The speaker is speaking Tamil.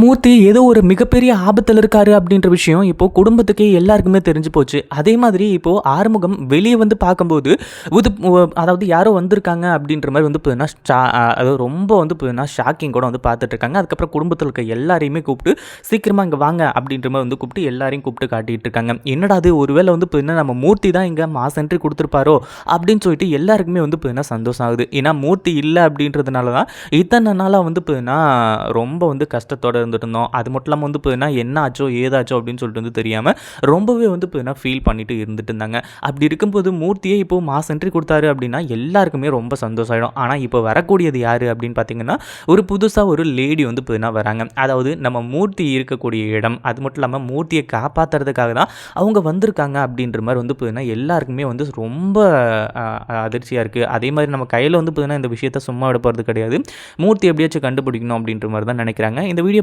மூர்த்தி ஏதோ ஒரு மிகப்பெரிய ஆபத்தில் இருக்காரு அப்படின்ற விஷயம் இப்போ குடும்பத்துக்கே எல்லாருக்குமே தெரிஞ்சு போச்சு. அதே மாதிரி இப்போ ஆறுமுகம் வெளியே வந்து பார்க்கும்போது இது அதாவது யாரோ வந்திருக்காங்க அப்படின்ற மாதிரி வந்து பார்த்தீங்கன்னா ஷா அது ரொம்ப வந்து பார்த்தீங்கன்னா ஷாக்கிங் கூட வந்து பார்த்துட்டு இருக்காங்க. அதுக்கப்புறம் குடும்பத்தில் இருக்க எல்லாரையுமே கூப்பிட்டு சீக்கிரமாக இங்கே வாங்க அப்படின்ற மாதிரி வந்து கூப்பிட்டு எல்லாரையும் கூப்பிட்டு காட்டிட்டு இருக்காங்க. என்னடா அது ஒருவேளை வந்து பார்த்தீங்கன்னா நம்ம மூர்த்தி தான் இங்கே மாஸ் என்ட்ரி கொடுத்துருப்பாரோ அப்படின்னு சொல்லிட்டு எல்லாருக்குமே வந்து பார்த்தீங்கன்னா சந்தோஷம் ஆகுது. ஏன்னா மூர்த்தி இல்லை அப்படின்றதுனால தான் இத்தனை நாளாக வந்து பார்த்தீங்கன்னா ரொம்ப வந்து கஷ்டத்தோட இருந்துட்டு இருந்தோம் அது மட்டும் இல்லாமல் வந்து பார்த்தீங்கன்னா என்ன ஆச்சோ ஏதாச்சோ அப்படின்னு சொல்லிட்டு வந்து தெரியாமல் ரொம்பவே வந்து பார்த்தீங்கன்னா ஃபீல் பண்ணிட்டு இருந்துட்டு இருந்தாங்க அப்படி இருக்கும்போது மூர்த்தியே இப்போ மாஸ் என்ட்ரி கொடுத்தாரு அப்படின்னா எல்லாருக்குமே ரொம்ப சந்தோஷம் ஆகிடும் ஆனால் இப்போ வரக்கூடியது யார் அப்படின்னு பார்த்தீங்கன்னா ஒரு புதுசாக ஒரு லேடி வந்து பார்த்தீங்கன்னா வராங்க. அதாவது நம்ம மூர்த்தி இருக்கக்கூடிய இடம் அது மட்டும் இல்லாமல் மூர்த்தியை காப்பாற்றுறதுக்காக தான் அவங்க வந்திருக்காங்க அப்படின்ற மாதிரி வந்து பார்த்தீங்கன்னா எல்லாருக்குமே வந்து ரொம்ப அதிர்ச்சியாக இருக்குது அதே மாதிரி நம்ம கையில் வந்து பார்த்தீங்கன்னா இந்த விஷயத்த சும்மா விட போகிறது கிடையாது. மூர்த்தி எப்படியாச்சும் கண்டுபிடிக்கணும் அப்படின்ற மாதிரி தான் நினைக்கிறாங்க. இந்த வீடியோ